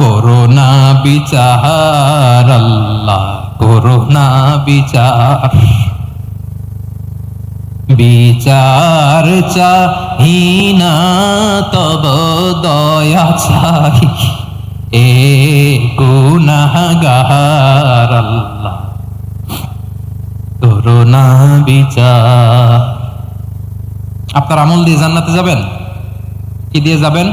Corona বিচার, আল্লাহ corona বিচার। বিচার চাহিনা, তব দয়া চাই এ গুনাহগার, আল্লাহ করোনা বিচার। আপনার আমল দিয়ে জান্নাতে যাবেন? কি দিয়ে যাবেন?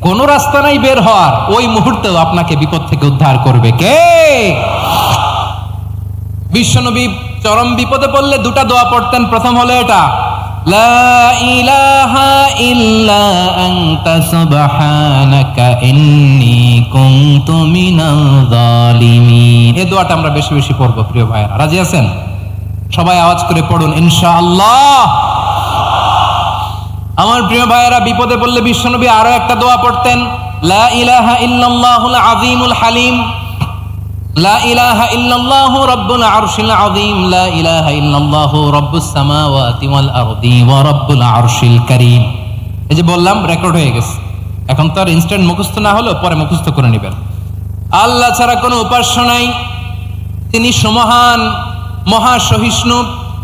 কোন রাস্তা নাই বের হওয়ার। ওই মুহূর্তেও আপনাকে বিপদ থেকে উদ্ধার করবে। কে? বিশ্বনবী চরম বিপদে পড়লে দুটা দোয়া পড়তেন। প্রথম হলো এটা আমরা বেশি বেশি পড়ব, প্রিয় ভাইরা রাজি আছেন? সবাই আওয়াজ করে পড়ুন, ইনশাআল্লাহ। আমার প্রিয় ভাইয়েরা, বিপদে পড়লে বিশ্বনবী আরও একটা দোয়া পড়তেন, লা ইলাহা হালিম, লা ইলাহা আরশিল লা এই যে বললাম রেকর্ড হয়ে গেছে। এখন ইনস্ট্যান্ট না পরে করে নেবেন। আল্লাহ ছাড়া কোনো উপাস্য নাই। তিনি সমহান মহাসহিষ্ণু।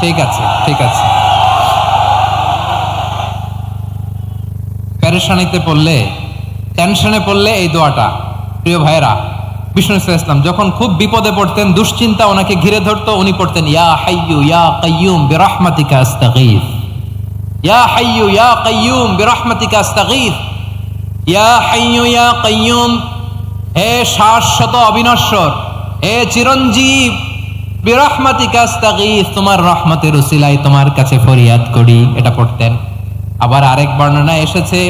ঠিক আছে ঠিক আছে। প্যারেশানিতে পড়লে টেনশনে পড়লে এই দোয়াটা। প্রিয় ভাইরা বিষ্ণু ইসলাম, যখন খুব বিপদে পড়তেন, দুশ্চিন্তা ওনাকে ঘিরে ধরতো, উনি পড়তেন, ইয়া হাইয়ু ইয়া কাইয়ুম বিরাহমাতিকা আস্তাগীথ ইয়া হাইয়ু ইয়া কাইয়ুম বিরাহমাতিকা আস্তাগীথ ইয়া হাইয়ু ইয়া কাইয়ুম হে শাশ্বত অবিনশ্বর, হে চিরঞ্জীব বিরহমাতিকা আস্তাগীথ তোমার রহমতের উসিলায় তোমার কাছে ফরিয়াদ করি। এটা পড়তেন। আবার আরেক বর্ণনা এসেছে,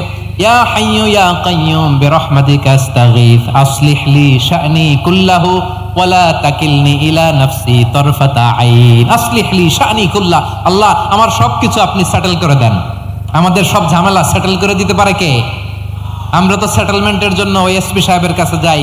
ইয়া হাইয়ু ইয়া কাইয়ুম বিরহমাতিকা আস্তাগীথ আসলিহ লি শা'নি কুল্লাহু, ওয়ালা তাকিলনি ইলা নাফসি তরফাতা আইন। আসলিহ লি শা'নি কুল্লাহ, আল্লাহ, আমার সবকিছু আপনি সেটেল করে দেন। আমাদের সব ঝামেলা সেটেল করে দিতে পারে কে? আমরা তো সেটেলমেন্টের জন্য ওই এসপি সাহেবের কাছে যাই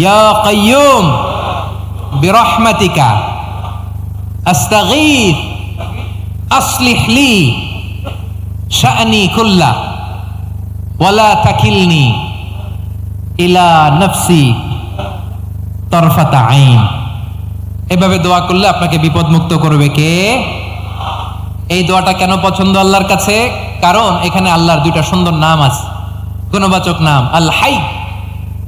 ইয়া কাইয়ুম বিরহমাতিকা আস্তাগীথ আসলিহ লি শা'নি কুল্লা ওয়ালা তাকিলনি ইলা নফসি তরফাতা আইন এভাবে দোয়া করলে আপনাকে বিপদ মুক্ত করবে কে? এই দোয়াটা কেন পছন্দ আল্লাহর কাছে? কারণ এখানে আল্লাহর দুইটা সুন্দর নাম আছে। গুণবাচক নাম আল হাই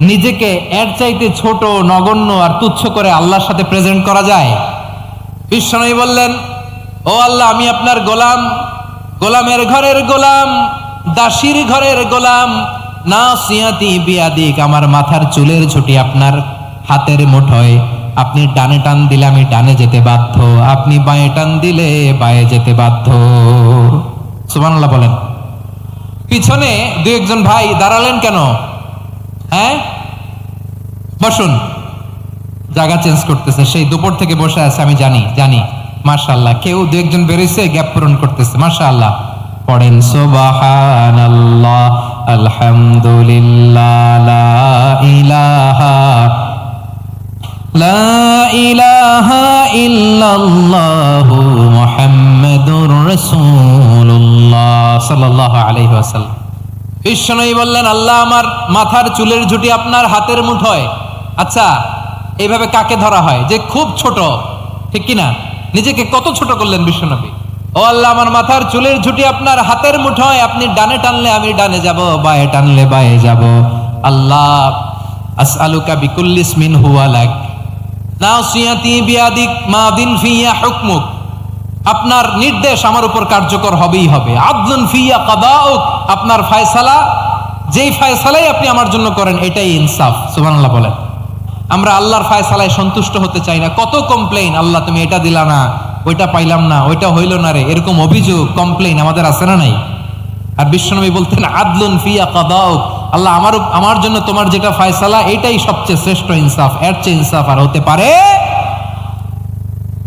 নিজেকে এর চাইতে ছোট, নগণ্য আর তুচ্ছ করে আল্লাহর সাথে প্রেজেন্ট করা যায়? বিশ্বনবী বললেন, ও আল্লাহ, আমি আপনার গোলাম। গোলামের ঘরের গোলাম, দাসির ঘরের গোলাম। না সিয়াতি বিয়াদিক, আমার মাথার চুলের ছুটি আপনার হাতের মুঠোয়। আপনি ডানে টান দিলে আমি ডানে যেতে বাধ্য। আপনি বাঁয়ে টান দিলে বাঁয়ে যেতে বাধ্য। সুবহানাল্লাহ বলেন। পিছনে দু একজন ভাই দাঁড়ালেন কেন? হ্যাঁ? বসুন। জায়গা চেঞ্জ করতেছে। সেই দুপুর থেকে বসে আছে, আমি জানি জানি। মাশাআল্লাহ, কেউ দু একজন বেরোইছে গ্যাপ পূরণ করতেছে। মাশাআল্লাহ। পড়েন, সুবহানাল্লাহ, আলহামদুলিল্লাহ, লা ইলাহা লা ইলাহা ইল্লাল্লাহু মুহাম্মাদুর রাসূলুল্লাহ সাল্লাল্লাহু আলাইহি ওয়াসাল্লাম। বিশ্বনবী বললেন, আল্লাহ আমার মাথার চুলের ঝুটি আপনার হাতের মুঠোয়। আচ্ছা এইভাবে কাকে ধরা হয়? যে খুব ছোট, ঠিক কি না নিজেকে কত ছোট করলেন বিশ্বনবী ও আল্লাহ, আমার মাথার চুলের ঝুটি আপনার হাতের মুঠোয়। আপনি ডানে টানলে আমি ডানে যাব, বায়ে টানলে বায়ে যাব। আল্লাহ, আসআলুকা বিকুল্লিস মিন হুয়া লাক নাসিয়াতি বিয়াদিক মাদিন ফিয়া হুকমুক। আপনার নির্দেশ আমার উপর কার্যকর হবেই হবে। আদলুন ফিয়া কাদাউক, আপনার ফায়সালা, যেই ফায়সালাই আপনি আমার জন্য করেন, এটাই ইনসাফ, সুবহানাল্লাহ বলেন। আমরা আল্লাহর ফায়সালায় সন্তুষ্ট হতে চাই না। কত কমপ্লেইন আল্লাহ তুমি এটা দিলা না, ওইটা পাইলাম না, ওইটা হইল না রে, এরকম অভিযোগ কমপ্লেইন আমাদের আছে না নাই? আর বিশ্বনবী বলতেন, আদলুন ফিয়া কাদাউক, আল্লাহ আমার আমার জন্য তোমার যেটা ফায়সালা, এটাই সবচেয়ে শ্রেষ্ঠ ইনসাফ, এর চেয়ে ইনসাফ আর হতে পারে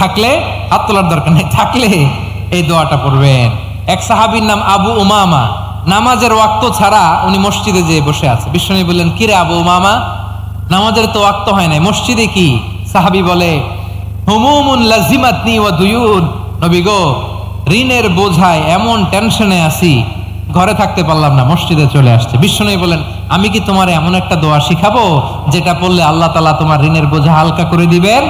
থাকলে হাত তোলার দরকার নেই, থাকলে এই দোয়াটা পড়বেন। এক সাহাবীর নাম আবু উমামা। নামাজের ওয়াক্ত ছাড়া উনি মসজিদে যেয়ে বসে আছে। বিষ্ণু বললেন, কিরে আবু উমামা? নামাজের তো ওয়াক্ত হয় নাই। মসজিদে কি? সাহাবি বলে, হুমুমুন লাজিমাতনি নবী গো, ঋণের বোঝায় এমন টেনশনে আছি, ঘরে থাকতে পারলাম না, মসজিদে চলে আসছে। বিষ্ণু বলেন আমি কি তোমার এমন একটা দোয়া শিখাবো, যেটা পড়লে আল্লাহ তালা তোমার ঋণের বোঝা হালকা করে দিবেন?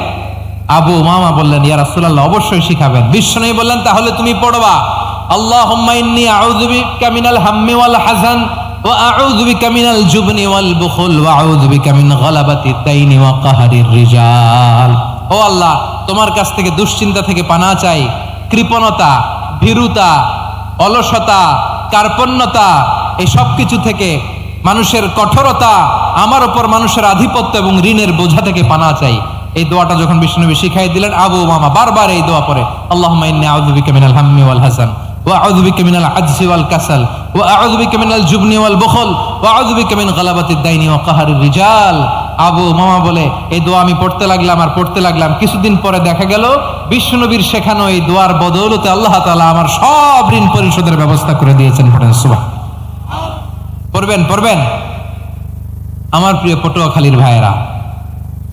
আবু মামা বললেন, ইয়া রাসূলুল্লাহ, অবশ্যই শিখাবেন। বিষ্ণু বললেন, তাহলে তুমি পড়বা। আল্লাহুম্মা ইন্নী আউযু বিকা মিনাল হাম্মি ওয়াল হাযান ওয়া আউযু বিকা মিনাল জুবনি ওয়াল বুখল ওয়া আউযু বিকা মিন গালাবাতি কাহরির রিজাল। ও আল্লাহ, তোমার কাছ থেকে দুশ্চিন্তা থেকে পানা চাই। কৃপণতা, ভীরুতা, অলসতা, কার্পণ্যতা, এই সব কিছু থেকে মানুষের কঠোরতা, আমার ওপর মানুষের আধিপত্য এবং ঋণের বোঝা থেকে পানা চাই। এই দোয়াটা যখন বিষ্ণুনবী শিখাই দিলেন, আবু মামা বারবার এই দোয়া পরে আল্লাহ হাসান কিছুদিন পরে দেখা গেল এই দোয়ার আল্লাহ তাআলা আমার সব ঋণ পরিশোধের ব্যবস্থা করে দিয়েছেন পড়বেন পড়বেন। আমার প্রিয় পটুয়াখালীর ভাইয়েরা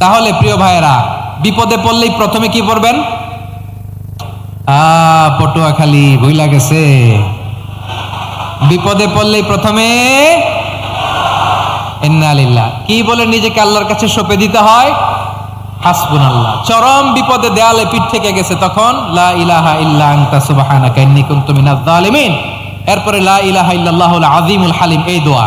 তাহলে প্রিয় ভাইয়েরা, বিপদে পড়লেই প্রথমে কি পড়বেন? পটুয়াখালী, ভুইলা গেছে। বিপদে পড়লেই প্রথমে কি বলে নিজেকে আল্লাহর কাছে সঁপে দিতে হয়? আল্লাহ চরম বিপদে দেয়ালে পিঠ থেকে গেছে তখন, লা ইলাহা ইল্লা হালিম, এই দোয়া।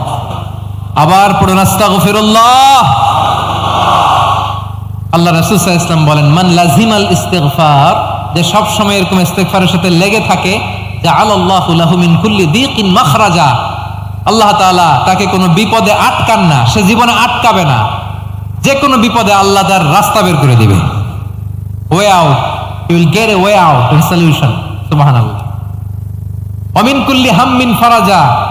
আবার পড়ুন, আস্তাগফিরুল্লাহ। আল্লাহ রাসূল ইসলাম বলেন, মান লাজিমাল ইস্তিগফার, যে সব সময় এরকম ইস্তেগফারের সাথে লেগে থাকে, জাআলাল্লাহু লাহু মিন কুল্লি দিকিন মাখরাজা, আল্লাহ তাআলা তাকে কোনো বিপদে আটকান না, সে জীবনে আটকাবে না। যে কোনো বিপদে আল্লাহ তার রাস্তা বের করে দিবে। Way out you will get a way out solution সুবহানাল্লাহ। অমিন কুল্লি হাম্মিন ফারাজা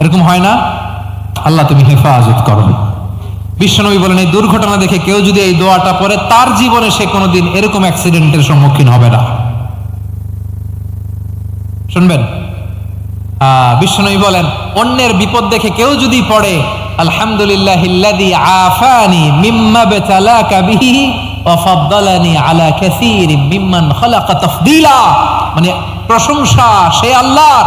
এরকম হয় না? আল্লাহ তুমি হেফাজত করো। বিশ্বনবী বলেন, এই দুর্ঘটনা দেখে কেউ যদি এই দোয়াটা পড়ে, তার জীবনে সে কোনোদিন এরকম অ্যাক্সিডেন্টের সম্মুখীন হবে না। শুনবেন? বিশ্বনবী বলেন, অন্যের বিপদ দেখে কেউ যদি পড়ে আলহামদুলিল্লাহ মানে প্রশংসা সে আল্লাহর।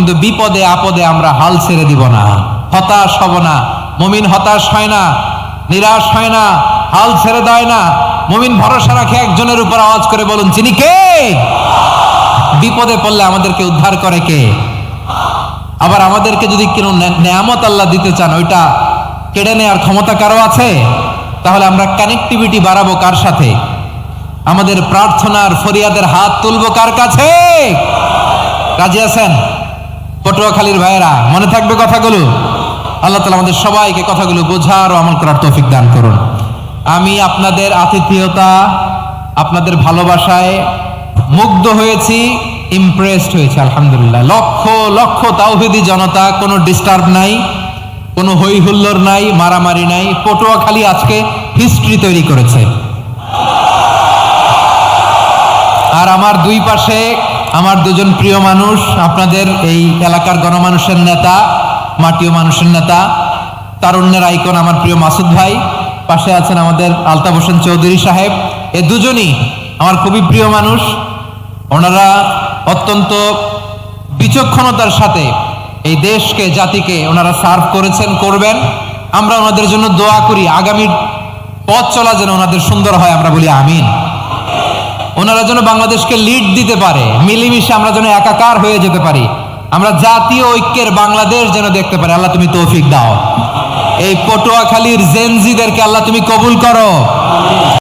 কিন্তু বিপদে, আপদে আমরা হাল ছেড়ে দিব না। হতাশ হব না। মমিন হতাশ হয় না, নিরাশ হয় না, হাল ছেড়ে দেয় না। মমিন ভরসা রাখে একজনের উপর আওয়াজ করে বলুন চিনি কে? বিপদে পড়লে আমাদেরকে উদ্ধার করে কে? আবার আমাদেরকে যদি কোনো নেয়ামত আল্লাহ দিতে চান, ওইটা কেড়ে নেওয়ার ক্ষমতা কারও আছে? তাহলে আমরা কানেক্টিভিটি বাড়াবো কার সাথে? আমাদের প্রার্থনার ফরিয়াদের হাত তুলবো কার কাছে? রাজি আছেন? পটুয়াখালীর ভাইয়েরা, মনে থাকবে কথাগুলো? আল্লাহ তালা আমাদের সবাইকে কথাগুলো বোঝার ও আমল করার তৌফিক দান করুন। আমি আপনাদের আতিথেয়তা, আপনাদের ভালোবাসায় মুগ্ধ হয়েছি ইমপ্রেসড হয়েছে, আলহামদুলিল্লাহ। লক্ষ লক্ষ তাওহিদি জনতা, কোনো ডিস্টার্ব নাই, কোনো হই হুল্লোড় নাই, মারামারি নাই। পটুয়াখালী আজকে হিস্ট্রি তৈরি করেছে। আর আমার দুই পাশে আমার দুজন প্রিয় মানুষ, আপনাদের এই এলাকার গণমানুষের নেতা, মাটিও মানুষের নেতা, তারুণ্যের আইকন আমার প্রিয় মাসুদ ভাই, পাশে আছেন আমাদের আলতাফ হোসেন চৌধুরী সাহেব। এ দুজনই আমার খুবই প্রিয় মানুষ। ওনারা অত্যন্ত বিচক্ষণতার সাথে এই দেশকে, জাতিকে ওনারা সার্ভ করেছেন, করবেন। আমরা ওনাদের জন্য দোয়া করি। আগামীর পথ চলা যেন ওনাদের সুন্দর হয়, আমরা বলি আমিন। ওনারা যেন বাংলাদেশকে লিড দিতে পারে, মিলেমিশে আমরা যেন একাকার হয়ে যেতে পারি, আমরা জাতীয় ঐক্যের বাংলাদেশ যেন দেখতে পারি। আল্লাহ তুমি তৌফিক দাও। এই পটুয়াখালীর জেনজিদেরকে আল্লাহ তুমি কবুল করো।